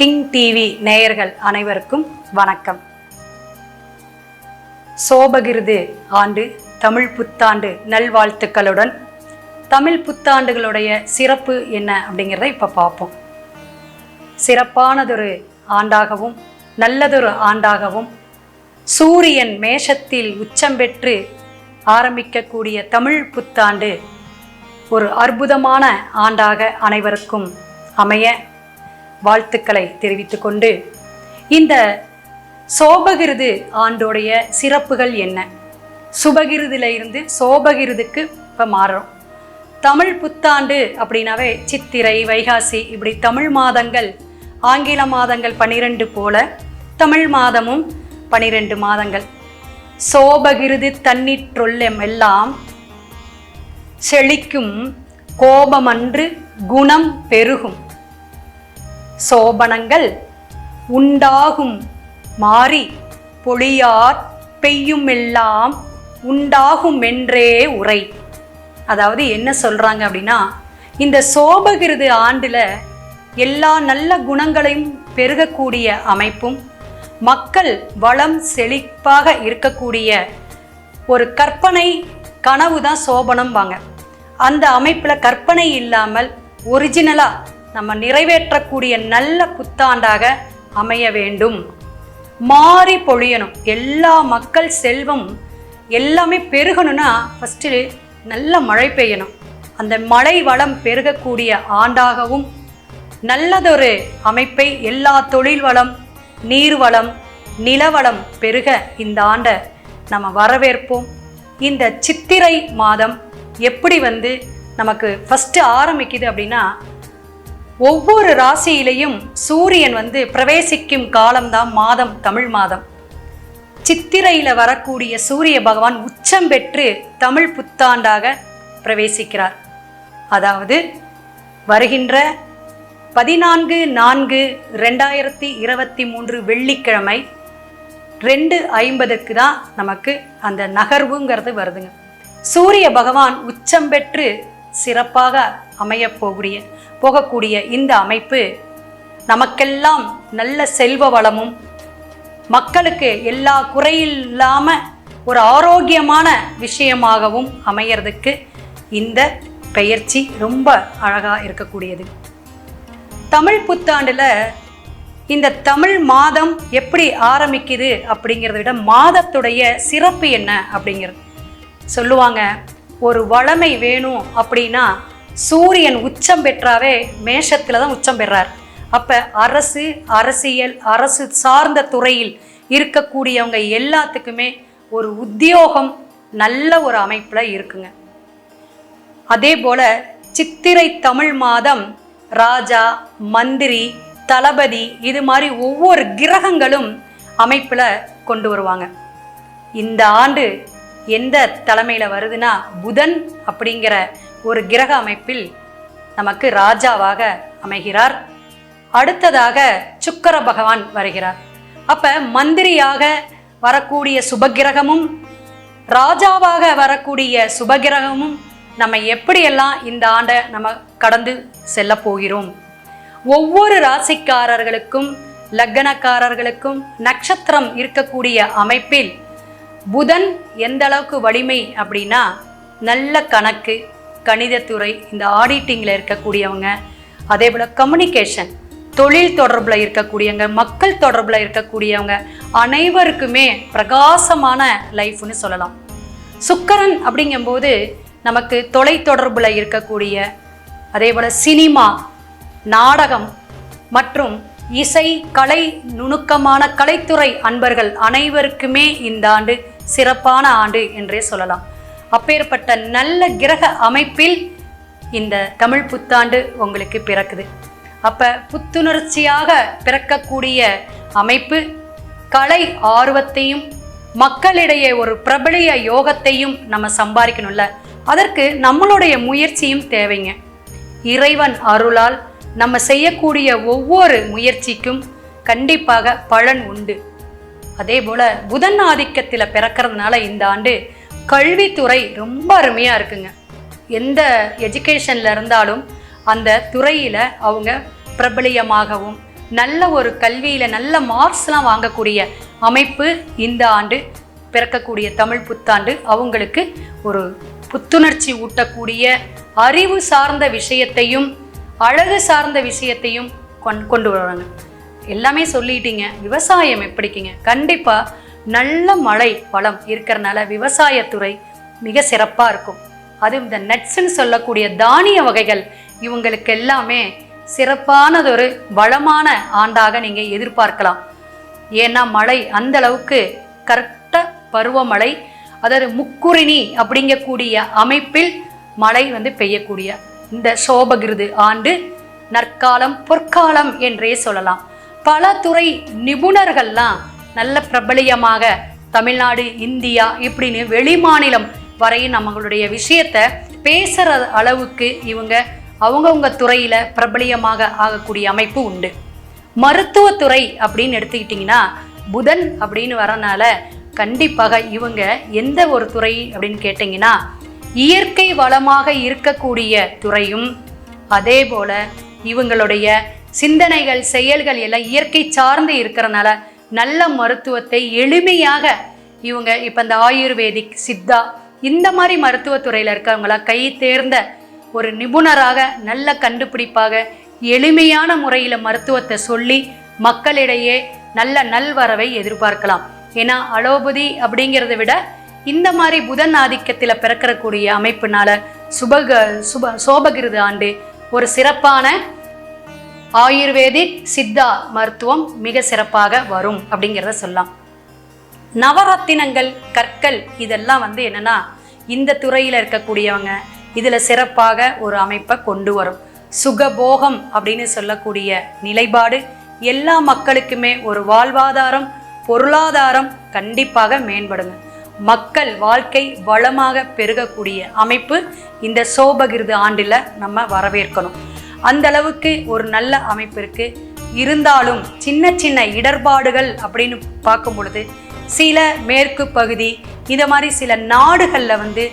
King TV நேயர்கள் அனைவருக்கும் வணக்கம். சோபகிருது ஆண்டு தமிழ் புத்தாண்டு நல்வாழ்த்துக்களுடன் தமிழ் புத்தாண்டுகளுடைய சிறப்பு என்ன அப்படிங்கிறத இப்போ பார்ப்போம். சிறப்பானதொரு ஆண்டாகவும் நல்லதொரு ஆண்டாகவும் சூரியன் மேஷத்தில் உச்சம் பெற்று ஆரம்பிக்கக்கூடிய தமிழ் புத்தாண்டு ஒரு அற்புதமான ஆண்டாக அனைவருக்கும் அமைய வாழ்த்துக்களை தெரிவித்துக்கொண்டு இந்த சோபகிருது ஆண்டோடைய சிறப்புகள் என்ன? சுபகிருதுல இருந்து சோபகிருதுக்கு இப்போ மாறுறோம். தமிழ் புத்தாண்டு அப்படின்னாவே சித்திரை வைகாசி இப்படி தமிழ் மாதங்கள் ஆங்கில மாதங்கள் பன்னிரெண்டு போல தமிழ் மாதமும் பனிரெண்டு மாதங்கள். சோபகிருது தன்னிற்றொல்லம் எல்லாம் செழிக்கும் கோபமன்று குணம் பெருகும். சோபனங்கள் உண்டாகும் மாறி பொழியார் பெய்யுமெல்லாம் உண்டாகுமென்றே உரை. அதாவது என்ன சொல்கிறாங்க அப்படின்னா இந்த சோபகிருது ஆண்டில் எல்லா நல்ல குணங்களையும் பெருகக்கூடிய அமைப்பும் மக்கள் வளம் செழிப்பாக இருக்கக்கூடிய ஒரு கற்பனை கனவு தான் சோபனம் வாங்க அந்த அமைப்பில் கற்பனை இல்லாமல் ஒரிஜினலாக நம்ம நிறைவேற்றக்கூடிய நல்ல புத்தாண்டாக அமைய வேண்டும். மாறி பொழியணும். எல்லா மக்கள் செல்வம் எல்லாமே பெருகணும்னா ஃபஸ்ட்டு நல்ல மழை பெய்யணும். அந்த மழை வளம் பெருகக்கூடிய ஆண்டாகவும் நல்லதொரு அமைப்பை எல்லா தொழில் வளம் நீர்வளம் நிலவளம் பெருக இந்த ஆண்டை நம்ம வரவேற்போம். இந்த சித்திரை மாதம் எப்படி வந்து நமக்கு ஃபஸ்ட்டு ஆரம்பிக்குது அப்படின்னா ஒவ்வொரு ராசியிலையும் சூரியன் வந்து பிரவேசிக்கும் காலம்தான் மாதம் தமிழ் மாதம். சித்திரையில் வரக்கூடிய சூரிய பகவான் உச்சம் பெற்று தமிழ் புத்தாண்டாக பிரவேசிக்கிறார். அதாவது வருகின்ற பதினான்கு நான்கு ரெண்டாயிரத்தி இருபத்தி மூன்று வெள்ளிக்கிழமை ரெண்டு ஐம்பதுக்கு தான் நமக்கு அந்த நகர்வுங்கிறது வருதுங்க. சூரிய பகவான் உச்சம் பெற்று சிறப்பாக அமையப் போகக்கூடிய போகக்கூடிய இந்த அமைப்பு நமக்கெல்லாம் நல்ல செல்வ வளமும் மக்களுக்கு எல்லா குறையில்லாமல் ஒரு ஆரோக்கியமான விஷயமாகவும் அமையறதுக்கு இந்த பெயர்ச்சி ரொம்ப அழகா இருக்கக்கூடியது. தமிழ் புத்தாண்டுல இந்த தமிழ் மாதம் எப்படி ஆரம்பிக்குது அப்படிங்கிறத விட மாதத்துடைய சிறப்பு என்ன அப்படிங்கிறது சொல்லுவாங்க. ஒரு வளமை வேணும் அப்படின்னா சூரியன் உச்சம் பெற்றாவே மேஷத்தில் தான் உச்சம் பெறார். அப்போ அரசு அரசியல் அரசு சார்ந்த துறையில் இருக்கக்கூடியவங்க எல்லாத்துக்குமே ஒரு உத்தியோகம் நல்ல ஒரு அமைப்பில் இருக்குங்க. அதே போல் சித்திரை தமிழ் மாதம் ராஜா மந்திரி தளபதி இது மாதிரி ஒவ்வொரு கிரகங்களும் அமைப்பில் கொண்டு வருவாங்க. இந்த ஆண்டு எந்த தலைமையில் வருதுன்னா புதன் அப்படிங்கிற ஒரு கிரக அமைப்பில் நமக்கு ராஜாவாக அமைகிறார். அடுத்ததாக சுக்கர பகவான் வருகிறார். அப்போ மந்திரியாக வரக்கூடிய சுபகிரகமும் ராஜாவாக வரக்கூடிய சுபகிரகமும் நம்ம எப்படியெல்லாம் இந்த ஆண்டை நம்ம கடந்து செல்ல போகிறோம்? ஒவ்வொரு ராசிக்காரர்களுக்கும் லக்னக்காரர்களுக்கும் நட்சத்திரம் இருக்கக்கூடிய அமைப்பில் புதன் எந்த அளவுக்கு வலிமை அப்படின்னா நல்ல கணக்கு கணிதத்துறை இந்த ஆடிட்டிங்கில் இருக்கக்கூடியவங்க அதே போல் கம்யூனிகேஷன் தொழில் தொடர்பில் இருக்கக்கூடியவங்க மக்கள் தொடர்பில் இருக்கக்கூடியவங்க அனைவருக்குமே பிரகாசமான லைஃப்னு சொல்லலாம். சுக்கரன் அப்படிங்கும்போது நமக்கு தொலை தொடர்பில் இருக்கக்கூடிய அதே போல் சினிமா நாடகம் மற்றும் இசை கலை நுணுக்கமான கலைத்துறை அன்பர்கள் அனைவருக்குமே இந்த ஆண்டு சிறப்பான ஆண்டு என்றே சொல்லலாம். அப்பேற்பட்ட நல்ல கிரக அமைப்பில் இந்த தமிழ் புத்தாண்டு உங்களுக்கு பிறக்குது. அப்போ புத்துணர்ச்சியாக பிறக்கக்கூடிய அமைப்பு கலை ஆர்வத்தையும் மக்களிடையே ஒரு பிரபலிய யோகத்தையும் நம்ம சம்பாதிக்கணும்ல. அதற்கு நம்மளுடைய முயற்சியும் தேவைங்க. இறைவன் அருளால் நம்ம செய்யக்கூடிய ஒவ்வொரு முயற்சிக்கும் கண்டிப்பாக பலன் உண்டு. அதே போல் புதன் ஆதிக்கத்தில் பிறக்கிறதுனால இந்த ஆண்டு கல்வித்துறை ரொம்ப அருமையாக இருக்குங்க. எந்த எஜுகேஷனில் இருந்தாலும் அந்த துறையில் அவங்க பிரபலியமாகவும் நல்ல ஒரு கல்வியில் நல்ல மார்க்ஸ்லாம் வாங்கக்கூடிய அமைப்பு இந்த ஆண்டு பிறக்கக்கூடிய தமிழ் புத்தாண்டு அவங்களுக்கு ஒரு புத்துணர்ச்சி ஊட்டக்கூடிய அறிவு சார்ந்த விஷயத்தையும் அழகு சார்ந்த விஷயத்தையும் கொண் கொண்டு வருவாங்க. எல்லாமே சொல்லிட்டீங்க. விவசாயம் எப்படிக்குங்க கண்டிப்பாக நல்ல மழை வளம் இருக்கிறனால விவசாயத்துறை மிக சிறப்பாக இருக்கும். அதுவும் இந்த நட்ஸ்ன்னு சொல்லக்கூடிய தானிய வகைகள் இவங்களுக்கு எல்லாமே சிறப்பானதொரு வளமான ஆண்டாக நீங்கள் எதிர்பார்க்கலாம். ஏன்னா மழை அந்த அளவுக்கு கரெக்டாக பருவமழை அதாவது முக்குறிணி அப்படிங்கக்கூடிய அமைப்பில் மழை வந்து பெய்யக்கூடிய இந்த சோபகிருது ஆண்டு நற்காலம் பொற்காலம் என்றே சொல்லலாம். பல துறை நிபுணர்கள்லாம் நல்ல பிரபலியமாக தமிழ்நாடு இந்தியா இப்படின்னு வெளிமாநிலம் வரையும் நம்மளுடைய விஷயத்த பேசுகிற அளவுக்கு இவங்க அவங்கவுங்க துறையில் பிரபலியமாக ஆகக்கூடிய அமைப்பு உண்டு. மருத்துவத்துறை அப்படின்னு எடுத்துக்கிட்டிங்கன்னா புதன் அப்படின்னு வரனால கண்டிப்பாக இவங்க எந்த ஒரு துறை அப்படின்னு கேட்டிங்கன்னா இயற்கை வளமாக இருக்கக்கூடிய துறையும் அதே போல் இவங்களுடைய சிந்தனைகள் செயல்கள் எல்லாம் இயற்கை சார்ந்து இருக்கிறனால நல்ல மருத்துவத்தை எளிமையாக இவங்க இப்போ இந்த ஆயுர்வேதிக் சித்தா இந்த மாதிரி மருத்துவத்துறையில் இருக்கிறவங்களாம் கை தேர்ந்த ஒரு நிபுணராக நல்ல கண்டுபிடிப்பாக எளிமையான முறையில் மருத்துவத்தை சொல்லி மக்களிடையே நல்ல நல்வரவை எதிர்பார்க்கலாம். ஏன்னா அலோபதி அப்படிங்கிறத விட இந்த மாதிரி புதன் ஆதிக்கத்தில் பிறக்கக்கூடிய அமைப்புனால சுபக சுப சோபகிருத ஆண்டு ஒரு சிறப்பான ஆயுர்வேதிக் சித்தா மருத்துவம் மிக சிறப்பாக வரும் அப்படிங்கிறத சொல்லலாம். நவரத்தினங்கள் கற்கள் இதெல்லாம் வந்து என்னன்னா இந்த துறையில் இருக்கக்கூடியவங்க இதில் சிறப்பாக ஒரு அமைப்பை கொண்டு வரும். சுகபோகம் அப்படின்னு சொல்லக்கூடிய நிலைப்பாடு எல்லா மக்களுக்குமே ஒரு வாழ்வாதாரம் பொருளாதாரம் கண்டிப்பாக மேம்படுங்க. மக்கள் வாழ்க்கை வளமாக பெருகக்கூடிய அமைப்பு இந்த சோபகிருது ஆண்டில் நம்ம வரவேற்கணும். அந்த அளவுக்கு ஒரு நல்ல அமைப்பு இருக்கு. இருந்தாலும் சின்ன சின்ன இடர்பாடுகள் அப்படின்னு பார்க்கும் பொழுது சில மேற்கு பகுதி இந்த மாதிரி சில நாடுகளில் வந்து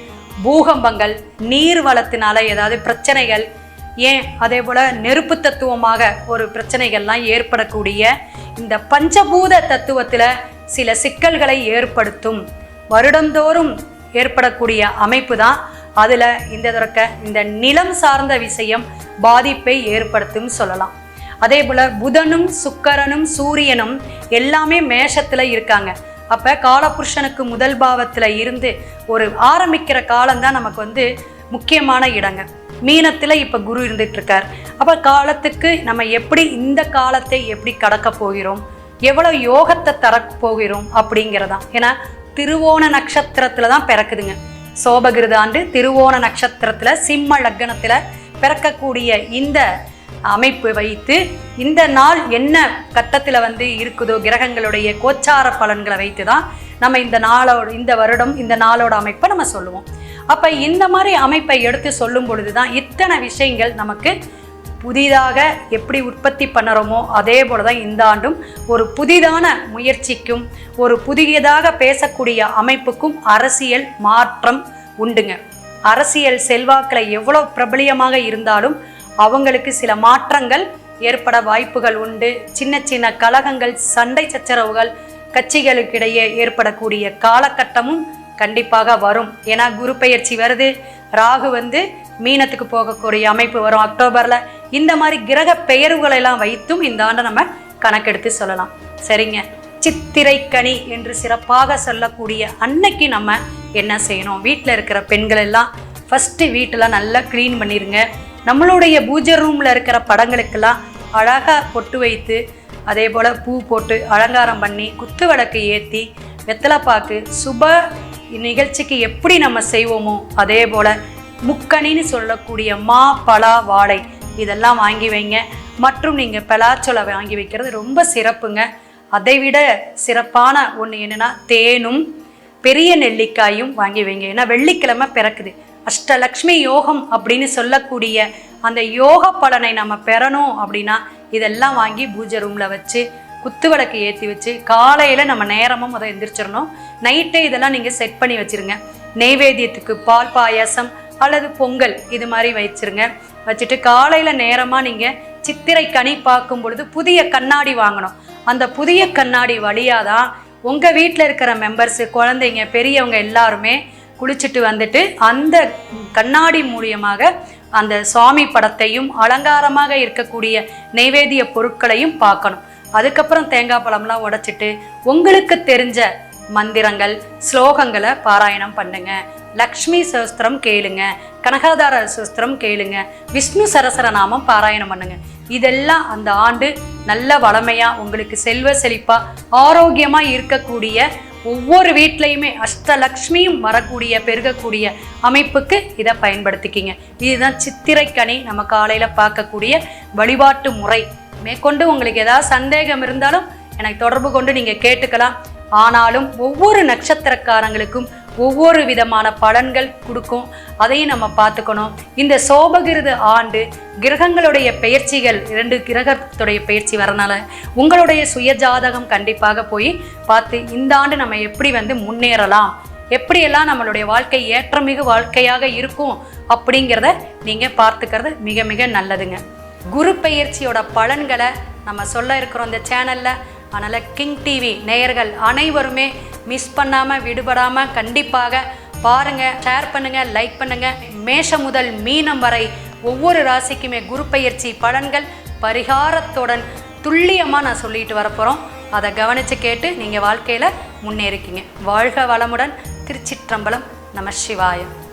பூகம்பங்கள் நீர் வளத்தினால ஏதாவது பிரச்சனைகள் ஏன் அதே போல் நெருப்பு தத்துவமாக ஒரு பிரச்சனைகள்லாம் ஏற்படக்கூடிய இந்த பஞ்சபூத தத்துவத்தில் சில சிக்கல்களை ஏற்படுத்தும். வருடந்தோறும் ஏற்படக்கூடிய அமைப்பு தான் அதில் இந்த தடக்க இந்த நிலம் சார்ந்த விஷயம் பாதிப்பை ஏற்படுத்தும் சொல்லலாம். அதே போல் புதனும் சுக்கரனும் சூரியனும் எல்லாமே மேஷத்தில் இருக்காங்க. அப்போ காலபுருஷனுக்கு முதல் பாவத்தில் இருந்து ஒரு ஆரம்பிக்கிற காலம்தான் நமக்கு வந்து முக்கியமான இடங்க. மீனத்தில் இப்போ குரு இருந்துட்டு இருக்கார் அப்போ காலத்துக்கு நம்ம எப்படி இந்த காலத்தை எப்படி கடக்க போகிறோம்? எவ்வளோ யோகத்தை தரப்போகிறோம் அப்படிங்கிறதான். ஏன்னா திருவோண நட்சத்திரத்தில் தான் பிறக்குதுங்க. சோபகிருத ஆண்டு திருவோண நட்சத்திரத்தில் சிம்ம லக்னத்தில் பிறக்கக்கூடிய இந்த அமைப்பு வைத்து இந்த நாள் என்ன கட்டத்தில் வந்து இருக்குதோ கிரகங்களுடைய கோச்சார பலன்களை வைத்து தான் நம்ம இந்த நாளோட இந்த வருடம் இந்த நாளோட அமைப்பை நம்ம சொல்லுவோம். அப்போ இந்த மாதிரி அமைப்பை எடுத்து சொல்லும் பொழுது தான் இத்தனை விஷயங்கள் நமக்கு புதிதாக எப்படி உற்பத்தி பண்ணுறோமோ அதே போல தான் இந்த ஆண்டும் ஒரு புதிதான முயற்சிக்கும் ஒரு புதியதாக பேசக்கூடிய அமைப்புக்கும் அரசியல் மாற்றம் உண்டுங்க. அரசியல் செல்வாக்கில் எவ்வளோ பிரபலியமாக இருந்தாலும் அவங்களுக்கு சில மாற்றங்கள் ஏற்பட வாய்ப்புகள் உண்டு. சின்ன சின்ன கலகங்கள் சண்டை சச்சரவுகள் கட்சிகளுக்கிடையே ஏற்படக்கூடிய காலகட்டமும் கண்டிப்பாக வரும். ஏன்னா குரு பெயர்ச்சி வருது. ராகு வந்து மீனத்துக்கு போகக்கூடிய அமைப்பு வரும் அக்டோபரில். இந்த மாதிரி கிரக பெயர்வுகளை எல்லாம் வைத்தும் இந்த ஆண்டை நம்ம கணக்கெடுத்து சொல்லலாம். சரிங்க. சித்திரைக்கனி என்று சிறப்பாக சொல்லக்கூடிய அன்னைக்கு நம்ம என்ன செய்யணும்? வீட்டில் இருக்கிற பெண்கள் எல்லாம் ஃபஸ்ட்டு வீட்டெல்லாம் நல்லா க்ளீன் பண்ணிடுங்க நம்மளுடைய பூஜை ரூமில் இருக்கிற படங்களுக்கெல்லாம் அழகாக பொட்டு வைத்து அதே போல் பூ போட்டு அலங்காரம் பண்ணி குத்து விளக்கு ஏற்றி வெத்தலைப்பாக்கு சுப நிகழ்ச்சிக்கு எப்படி நம்ம செய்வோமோ அதே போல் முக்கணின்னு சொல்லக்கூடிய மா பலா வாழை. இதெல்லாம் வாங்கி வைங்க. மற்றும் நீங்கள் பலாச்சொலை வாங்கி வைக்கிறது ரொம்ப சிறப்புங்க. அதை விட சிறப்பான ஒன்று என்னென்னா தேனும் பெரிய நெல்லிக்காயும் வாங்கி வைங்க. ஏன்னா வெள்ளிக்கிழமை பிறக்குது. அஷ்டலக்ஷ்மி யோகம் அப்படின்னு சொல்லக்கூடிய அந்த யோக பலனை நம்ம பெறணும் அப்படின்னா இதெல்லாம் வாங்கி பூஜை ரூமில் வச்சு குத்து விளக்கு ஏற்றி வச்சு காலையில் நம்ம நேரமும் அதை எந்திரிச்சிடணும். நைட்டே இதெல்லாம் நீங்கள் செட் பண்ணி வச்சுருங்க. நெய்வேத்தியத்துக்கு பால் பாயாசம் அல்லது பொங்கல் இது மாதிரி வச்சிருங்க. வச்சுட்டு காலையில் நேரமாக நீங்கள் சித்திரை கனி பார்க்கும் பொழுது புதிய கண்ணாடி வாங்கணும். அந்த புதிய கண்ணாடி வழியாக தான் உங்கள் வீட்டில் இருக்கிற மெம்பர்ஸு குழந்தைங்க பெரியவங்க எல்லாருமே குளிச்சுட்டு வந்துட்டு அந்த கண்ணாடி மூலியமாக அந்த சுவாமி படத்தையும் அலங்காரமாக இருக்கக்கூடிய நெய்வேத்திய பொருட்களையும் பார்க்கணும். அதுக்கப்புறம் தேங்காய் பழம்லாம் உடைச்சிட்டு உங்களுக்கு தெரிஞ்ச மந்திரங்கள் ஸ்லோகங்களை பாராயணம் பண்ணுங்க. லக்ஷ்மி சஸ்திரம் கேளுங்க. கனகாதார சஸ்திரம் கேளுங்க. விஷ்ணு சரசரநாமம் பாராயணம் பண்ணுங்க. இதெல்லாம் அந்த ஆண்டு நல்ல வளமையா உங்களுக்கு செல்வ செழிப்பா ஆரோக்கியமா இருக்கக்கூடிய ஒவ்வொரு வீட்லையுமே அஷ்டலக்ஷ்மியும் வரக்கூடிய பெருகக்கூடிய அமைப்புக்கு இதை பயன்படுத்திக்கிங்க. இதுதான் சித்திரைக்கனி நம்ம காலையில் பார்க்கக்கூடிய வழிபாட்டு முறை. மேற்கொண்டு உங்களுக்கு ஏதாவது சந்தேகம் இருந்தாலும் எனக்கு தொடர்பு கொண்டு நீங்கள் கேட்டுக்கலாம். ஆனாலும் ஒவ்வொரு நட்சத்திரக்காரங்களுக்கும் ஒவ்வொரு விதமான பலன்கள் கொடுக்கும். அதையும் நம்ம பார்த்துக்கணும். இந்த சோபகிருத ஆண்டு கிரகங்களுடைய பெயர்ச்சிகள் இரண்டு கிரகத்துடைய பெயர்ச்சி வரனால உங்களுடைய சுயஜாதகம் கண்டிப்பாக போய் பார்த்து இந்த ஆண்டு நம்ம எப்படி வந்து முன்னேறலாம்? எப்படியெல்லாம் நம்மளுடைய வாழ்க்கை ஏற்றமிகு வாழ்க்கையாக இருக்கும் அப்படிங்கிறத நீங்கள் பார்த்துக்கிறது மிக மிக நல்லதுங்க. குரு பெயர்ச்சியோட பலன்களை நம்ம சொல்ல இருக்கிறோம் இந்த சேனலில் அதனால் கிங் டிவி நேயர்கள் அனைவருமே மிஸ் பண்ணாமல் விடுபடாமல் கண்டிப்பாக பாருங்கள் ஷேர் பண்ணுங்கள் லைக் பண்ணுங்கள் மேஷம் முதல் மீனம் வரை ஒவ்வொரு ராசிக்குமே குரு பயிற்சி பலன்கள் பரிகாரத்துடன் துல்லியமாக நான் சொல்லிட்டு வரப்போகிறோம் அதை கவனித்து கேட்டு நீங்கள் வாழ்க்கையில் முன்னேறிக்கிங்க. வாழ்க வளமுடன் திருச்சிற்றம்பலம் நம சிவாயம்